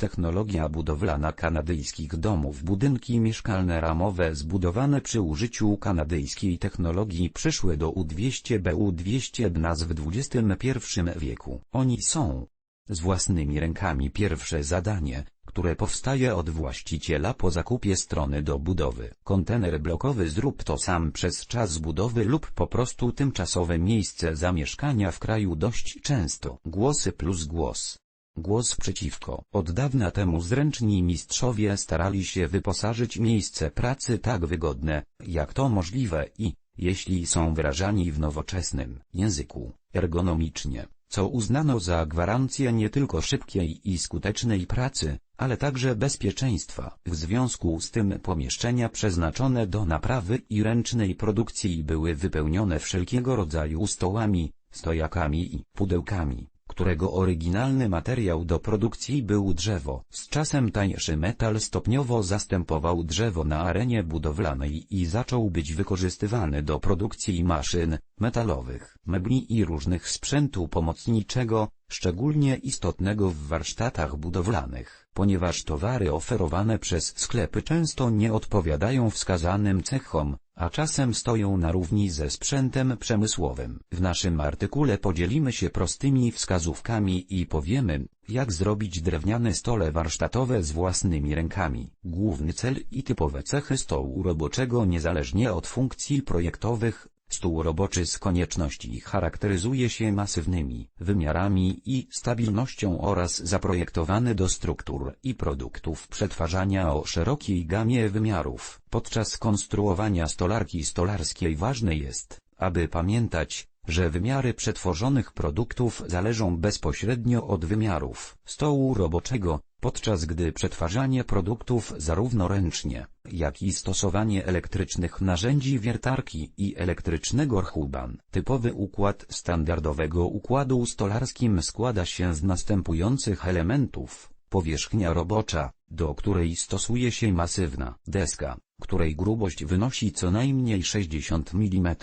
Technologia budowlana kanadyjskich domów Budynki mieszkalne ramowe zbudowane przy użyciu kanadyjskiej technologii przyszły do U200 BU200 NAS w XXI wieku. Oni są z własnymi rękami pierwsze zadanie, które powstaje od właściciela po zakupie strony do budowy. Kontener blokowy zrób to sam przez czas budowy lub po prostu tymczasowe miejsce zamieszkania w kraju dość często. Głosy plus głos. Głos przeciwko. Od dawna temu zręczni mistrzowie starali się wyposażyć miejsce pracy tak wygodne, jak to możliwe i, jeśli są wyrażani w nowoczesnym języku, ergonomicznie, co uznano za gwarancję nie tylko szybkiej i skutecznej pracy, ale także bezpieczeństwa. W związku z tym pomieszczenia przeznaczone do naprawy i ręcznej produkcji były wypełnione wszelkiego rodzaju stołami, stojakami i pudełkami którego oryginalny materiał do produkcji był drzewo. Z czasem tańszy metal stopniowo zastępował drzewo na arenie budowlanej i zaczął być wykorzystywany do produkcji maszyn, metalowych, mebli i różnych sprzętu pomocniczego, szczególnie istotnego w warsztatach budowlanych, ponieważ towary oferowane przez sklepy często nie odpowiadają wskazanym cechom, a czasem stoją na równi ze sprzętem przemysłowym. W naszym artykule podzielimy się prostymi wskazówkami i powiemy, jak zrobić drewniane stole warsztatowe z własnymi rękami. Główny cel i typowe cechy stołu roboczego niezależnie od funkcji projektowych, Stół roboczy z konieczności charakteryzuje się masywnymi wymiarami i stabilnością oraz zaprojektowany do struktur i produktów przetwarzania o szerokiej gamie wymiarów. Podczas konstruowania stolarki stolarskiej ważne jest, aby pamiętać, że wymiary przetworzonych produktów zależą bezpośrednio od wymiarów stołu roboczego, podczas gdy przetwarzanie produktów zarówno ręcznie, jak i stosowanie elektrycznych narzędzi wiertarki i elektrycznego rchuban. Typowy układ standardowego układu stolarskim składa się z następujących elementów. Powierzchnia robocza, do której stosuje się masywna deska, której grubość wynosi co najmniej 60 mm.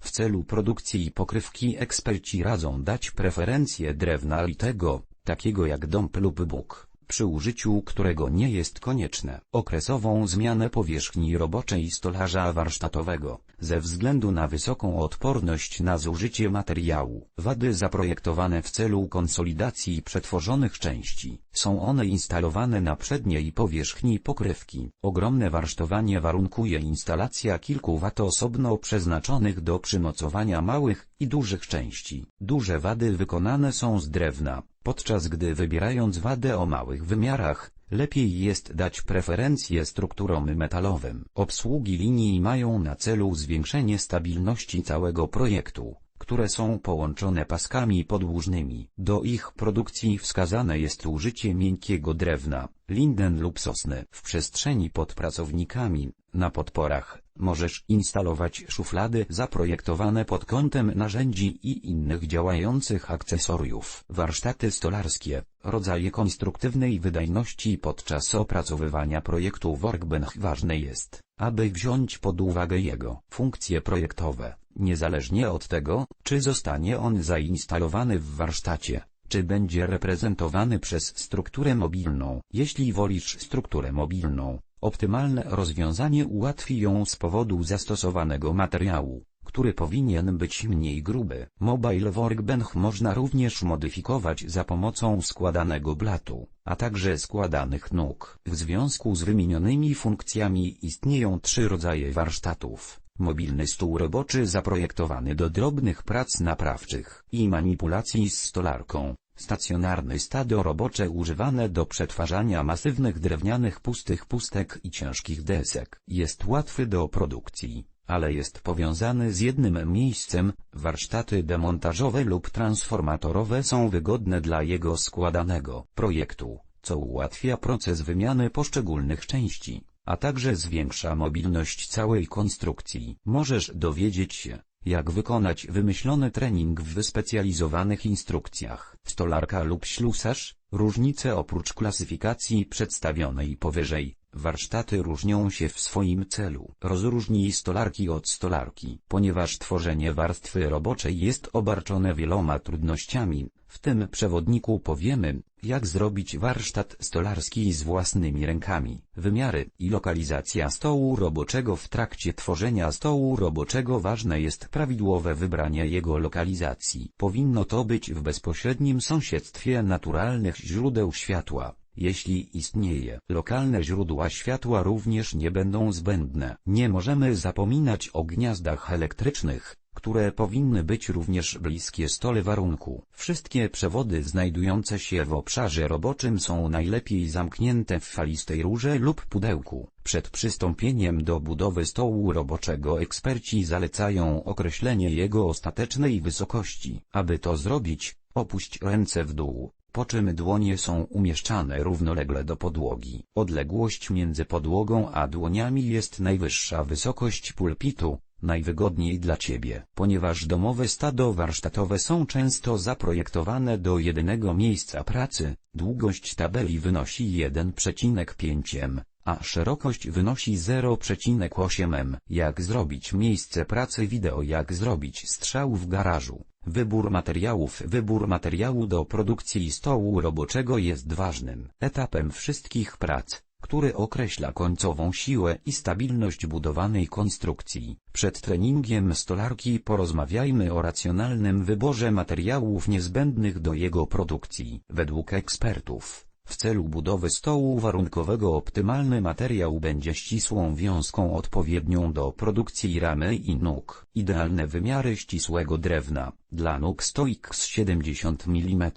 W celu produkcji pokrywki eksperci radzą dać preferencję drewna litego, takiego jak dąb lub bóg przy użyciu którego nie jest konieczne okresową zmianę powierzchni roboczej stolarza warsztatowego, ze względu na wysoką odporność na zużycie materiału. Wady zaprojektowane w celu konsolidacji przetworzonych części, są one instalowane na przedniej powierzchni pokrywki. Ogromne warsztowanie warunkuje instalacja kilku wat osobno przeznaczonych do przymocowania małych i dużych części. Duże wady wykonane są z drewna, podczas gdy wybierając wadę o małych wymiarach, lepiej jest dać preferencję strukturom metalowym. Obsługi linii mają na celu zwiększenie stabilności całego projektu, które są połączone paskami podłużnymi. Do ich produkcji wskazane jest użycie miękkiego drewna, linden lub sosny. W przestrzeni pod pracownikami, na podporach, możesz instalować szuflady zaprojektowane pod kątem narzędzi i innych działających akcesoriów. Warsztaty stolarskie, rodzaje konstruktywnej wydajności podczas opracowywania projektu workbench ważne jest, aby wziąć pod uwagę jego funkcje projektowe, niezależnie od tego, czy zostanie on zainstalowany w warsztacie czy będzie reprezentowany przez strukturę mobilną. Jeśli wolisz strukturę mobilną, optymalne rozwiązanie ułatwi ją z powodu zastosowanego materiału, który powinien być mniej gruby. Mobile Workbench można również modyfikować za pomocą składanego blatu, a także składanych nóg. W związku z wymienionymi funkcjami istnieją trzy rodzaje warsztatów. Mobilny stół roboczy zaprojektowany do drobnych prac naprawczych i manipulacji z stolarką. Stacjonarny stado robocze używane do przetwarzania masywnych drewnianych pustych pustek i ciężkich desek. Jest łatwy do produkcji, ale jest powiązany z jednym miejscem, warsztaty demontażowe lub transformatorowe są wygodne dla jego składanego projektu, co ułatwia proces wymiany poszczególnych części, a także zwiększa mobilność całej konstrukcji. Możesz dowiedzieć się, jak wykonać wymyślony trening w wyspecjalizowanych instrukcjach. Stolarka lub ślusarz, różnice oprócz klasyfikacji przedstawionej powyżej, warsztaty różnią się w swoim celu. Rozróżnij stolarki od stolarki. Ponieważ tworzenie warstwy roboczej jest obarczone wieloma trudnościami, W tym przewodniku powiemy, jak zrobić warsztat stolarski z własnymi rękami. Wymiary i lokalizacja stołu roboczego W trakcie tworzenia stołu roboczego ważne jest prawidłowe wybranie jego lokalizacji. Powinno to być w bezpośrednim sąsiedztwie naturalnych źródeł światła. Jeśli istnieje, lokalne źródła światła również nie będą zbędne. Nie możemy zapominać o gniazdach elektrycznych, które powinny być również bliskie stole warunku. Wszystkie przewody znajdujące się w obszarze roboczym są najlepiej zamknięte w falistej rurze lub pudełku. Przed przystąpieniem do budowy stołu roboczego eksperci zalecają określenie jego ostatecznej wysokości. Aby to zrobić, opuść ręce w dół, po czym dłonie są umieszczane równolegle do podłogi. Odległość między podłogą a dłoniami jest najwyższa wysokość pulpitu, najwygodniej dla Ciebie. Ponieważ domowe stado warsztatowe są często zaprojektowane do jedynego miejsca pracy, długość tabeli wynosi 1,5 m, a szerokość wynosi 0,8 m. Jak zrobić miejsce pracy wideo Jak zrobić strzał w garażu Wybór materiałów Wybór materiału do produkcji stołu roboczego jest ważnym etapem wszystkich prac, który określa końcową siłę i stabilność budowanej konstrukcji. Przed treningiem stolarki porozmawiajmy o racjonalnym wyborze materiałów niezbędnych do jego produkcji. Według ekspertów, w celu budowy stołu warunkowego optymalny materiał będzie ścisłą wiązką odpowiednią do produkcji ramy i nóg. Idealne wymiary ścisłego drewna, dla nóg stoik z 70 mm,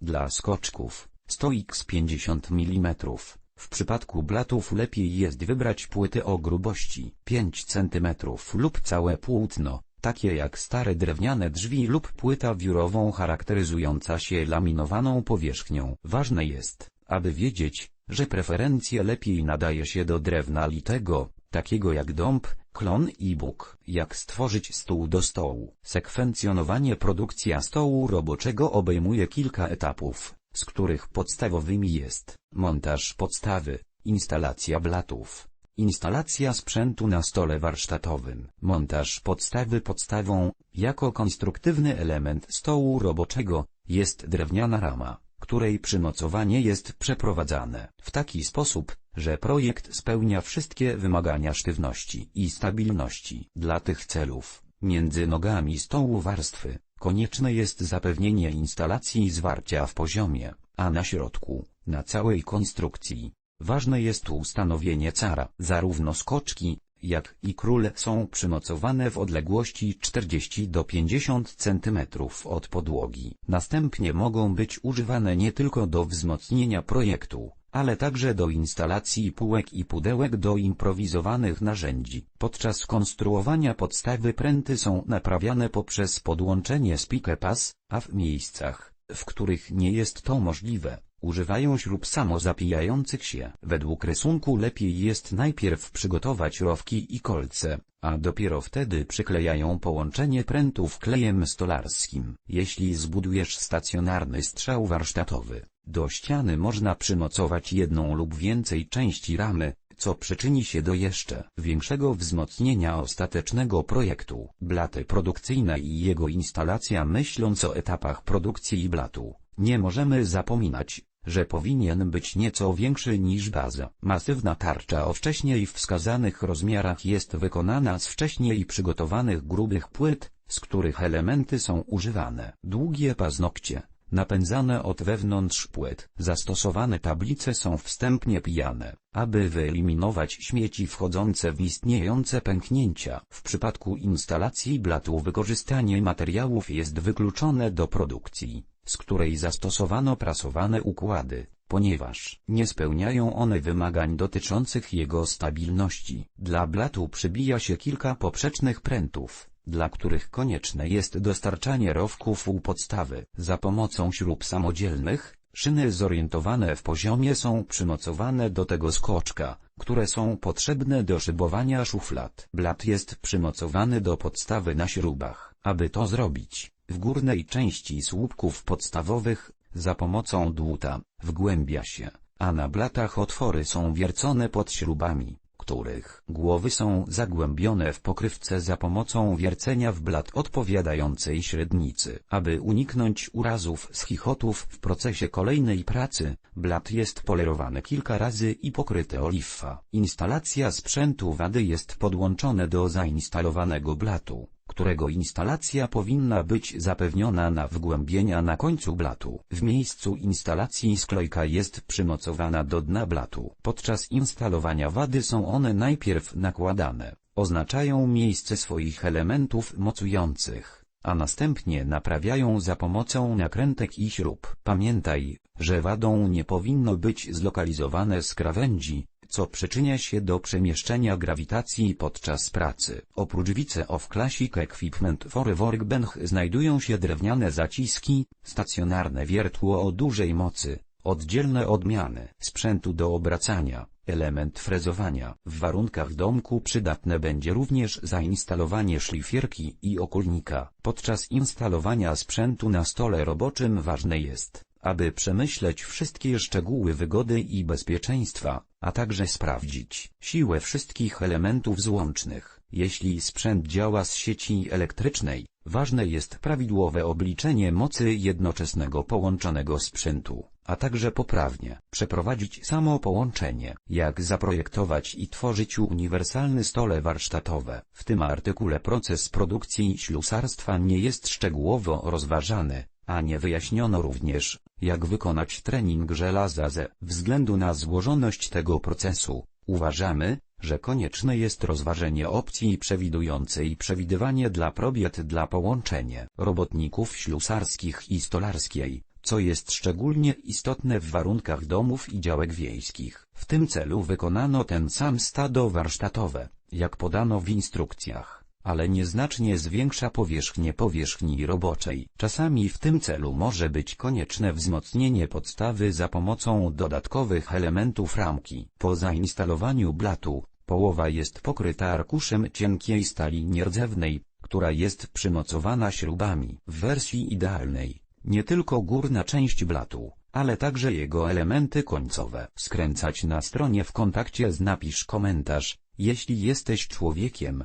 dla skoczków, stoik z 50 mm. W przypadku blatów lepiej jest wybrać płyty o grubości 5 cm lub całe płótno, takie jak stare drewniane drzwi lub płyta wiórową charakteryzująca się laminowaną powierzchnią. Ważne jest, aby wiedzieć, że preferencje lepiej nadaje się do drewna litego, takiego jak dąb, klon i bóg. Jak stworzyć stół do stołu? Sekwencjonowanie produkcja stołu roboczego obejmuje kilka etapów, z których podstawowymi jest montaż podstawy, instalacja blatów, Instalacja sprzętu na stole warsztatowym. Montaż podstawy Podstawą, jako konstruktywny element stołu roboczego, jest drewniana rama, której przymocowanie jest przeprowadzane w taki sposób, że projekt spełnia wszystkie wymagania sztywności i stabilności. Dla tych celów, między nogami stołu warstwy, konieczne jest zapewnienie instalacji zwarcia w poziomie, a na środku, na całej konstrukcji, Ważne jest ustanowienie cara. Zarówno skoczki, jak i król są przymocowane w odległości 40 do 50 cm od podłogi. Następnie mogą być używane nie tylko do wzmocnienia projektu, ale także do instalacji półek i pudełek do improwizowanych narzędzi. Podczas konstruowania podstawy pręty są naprawiane poprzez podłączenie spikę-pas, a w miejscach, w których nie jest to możliwe, używają śrub samozapijających się. Według rysunku lepiej jest najpierw przygotować rowki i kolce, a dopiero wtedy przyklejają połączenie prętów klejem stolarskim. Jeśli zbudujesz stacjonarny strzał warsztatowy, do ściany można przymocować jedną lub więcej części ramy, co przyczyni się do jeszcze większego wzmocnienia ostatecznego projektu. Blaty produkcyjne i jego instalacja Myśląc o etapach produkcji blatu, nie możemy zapominać, że powinien być nieco większy niż baza. Masywna tarcza o wcześniej wskazanych rozmiarach jest wykonana z wcześniej przygotowanych grubych płyt, z których elementy są używane. Długie paznokcie, napędzane od wewnątrz płyt. Zastosowane tablice są wstępnie pijane, aby wyeliminować śmieci wchodzące w istniejące pęknięcia. W przypadku instalacji blatu wykorzystanie materiałów jest wykluczone do produkcji z której zastosowano prasowane układy, ponieważ nie spełniają one wymagań dotyczących jego stabilności. Dla blatu przybija się kilka poprzecznych prętów, dla których konieczne jest dostarczanie rowków u podstawy. Za pomocą śrub samodzielnych, szyny zorientowane w poziomie są przymocowane do tego skoczka, które są potrzebne do szybowania szuflad. Blat jest przymocowany do podstawy na śrubach. Aby to zrobić, w górnej części słupków podstawowych, za pomocą dłuta, wgłębia się, a na blatach otwory są wiercone pod śrubami, których głowy są zagłębione w pokrywce za pomocą wiercenia w blat odpowiadającej średnicy. Aby uniknąć urazów z chichotów w procesie kolejnej pracy, blat jest polerowany kilka razy i pokryty oliwa. Instalacja sprzętu wady jest podłączone do zainstalowanego blatu którego instalacja powinna być zapewniona na wgłębienia na końcu blatu. W miejscu instalacji sklejka jest przymocowana do dna blatu. Podczas instalowania wady są one najpierw nakładane, oznaczają miejsce swoich elementów mocujących, a następnie naprawiają za pomocą nakrętek i śrub. Pamiętaj, że wadą nie powinno być zlokalizowane z krawędzi, co przyczynia się do przemieszczenia grawitacji podczas pracy. Oprócz Wice of Classic Equipment for Workbench znajdują się drewniane zaciski, stacjonarne wiertło o dużej mocy, oddzielne odmiany sprzętu do obracania, element frezowania. W warunkach domku przydatne będzie również zainstalowanie szlifierki i okulnika. Podczas instalowania sprzętu na stole roboczym ważne jest, aby przemyśleć wszystkie szczegóły wygody i bezpieczeństwa, a także sprawdzić siłę wszystkich elementów złącznych. Jeśli sprzęt działa z sieci elektrycznej, ważne jest prawidłowe obliczenie mocy jednoczesnego połączonego sprzętu, a także poprawnie przeprowadzić samo połączenie. Jak zaprojektować i tworzyć uniwersalny stole warsztatowe. W tym artykule proces produkcji ślusarstwa nie jest szczegółowo rozważany, a nie wyjaśniono również, jak wykonać trening żelaza ze względu na złożoność tego procesu. Uważamy, że konieczne jest rozważenie opcji przewidującej przewidywanie dla probiet dla połączenie robotników ślusarskich i stolarskiej, co jest szczególnie istotne w warunkach domów i działek wiejskich. W tym celu wykonano ten sam stado warsztatowe, jak podano w instrukcjach ale nieznacznie zwiększa powierzchnię powierzchni roboczej. Czasami w tym celu może być konieczne wzmocnienie podstawy za pomocą dodatkowych elementów ramki. Po zainstalowaniu blatu, połowa jest pokryta arkuszem cienkiej stali nierdzewnej, która jest przymocowana śrubami. W wersji idealnej, nie tylko górna część blatu, ale także jego elementy końcowe. Skręcać na stronie w kontakcie z napisz komentarz, jeśli jesteś człowiekiem,